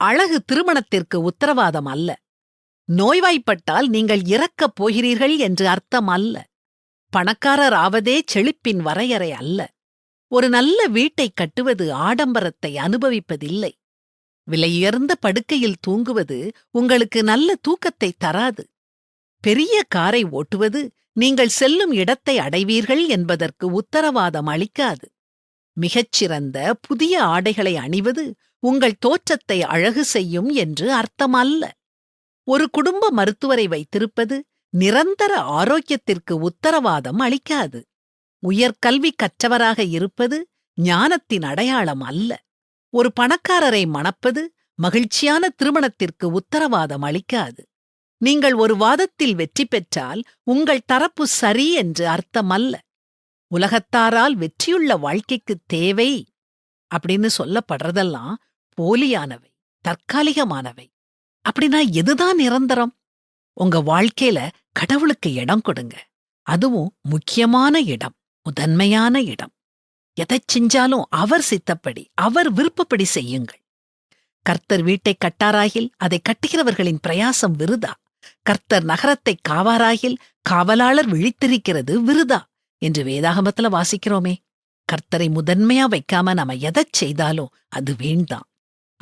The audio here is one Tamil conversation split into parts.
அழகு திருமணத்திற்கு உத்தரவாதம் அல்ல. நோய்வாய்ப்பட்டால் நீங்கள் இறக்கப் போகிறீர்கள் என்று அர்த்தம் அல்ல. பணக்காரர் ஆவதே செழிப்பின் வரையறை அல்ல. ஒரு நல்ல வீட்டைக் கட்டுவது ஆடம்பரத்தை அனுபவிப்பதில்லை. விலையுயர்ந்த படுக்கையில் தூங்குவது உங்களுக்கு நல்ல தூக்கத்தை தராது. பெரிய காரை ஓட்டுவது நீங்கள் செல்லும் இடத்தை அடைவீர்கள் என்பதற்கு உத்தரவாதம் அளிக்காது. மிகச்சிறந்த புதிய ஆடைகளை அணிவது உங்கள் தோற்றத்தை அழகு செய்யும் என்று அர்த்தமல்ல. ஒரு குடும்ப மருத்துவரை வைத்திருப்பது நிரந்தர ஆரோக்கியத்திற்கு உத்தரவாதம் அளிக்காது. உயர்கல்வி கற்றவராக இருப்பது ஞானத்தின் அடையாளம் அல்ல. ஒரு பணக்காரரை மணப்பது மகிழ்ச்சியான திருமணத்திற்கு உத்தரவாதம் அளிக்காது. நீங்கள் ஒரு வாதத்தில் வெற்றி பெற்றால் உங்கள் தரப்பு சரி என்று அர்த்தமல்ல. உலகத்தாரால் வெற்றியுள்ள வாழ்க்கைக்கு தேவை அப்படின்னு சொல்லப்படுறதெல்லாம் போலியானவை தற்காலிகமானவை. அப்படின்னா எதுதான் நிரந்தரம்? உங்க வாழ்க்கையில கடவுளுக்கு இடம் கொடுங்க. அதுவும் முக்கியமான இடம் முதன்மையான இடம். எதைச் செஞ்சாலும் அவர் சித்தப்படி அவர் விருப்பப்படி செய்யுங்கள். கர்த்தர் வீட்டைக் கட்டாராகில் அதை கட்டுகிறவர்களின் பிரயாசம் விருதா? கர்த்தர் நகரத்தைக் காவாராகில் காவலாளர் விழித்திருக்கிறது விருதா? என்று வேதாகமத்துல வாசிக்கிறோமே. கர்த்தரை முதன்மையா வைக்காம நாம எதைச் செய்தாலும் அது வீண்தான்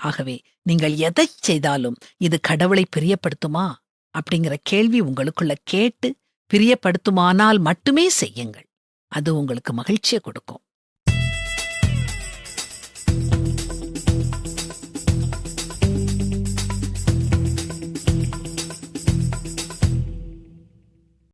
ஆகவே நீங்கள் எதைச் செய்தாலும் இது கடவுளை பிரியப்படுத்துமா? அப்படிங்கிற கேள்வி உங்களுக்குள்ள கேட்டு பிரியப்படுத்துமானால் மட்டுமே செய்யுங்கள். அது உங்களுக்கு மகிழ்ச்சியை கொடுக்கும்.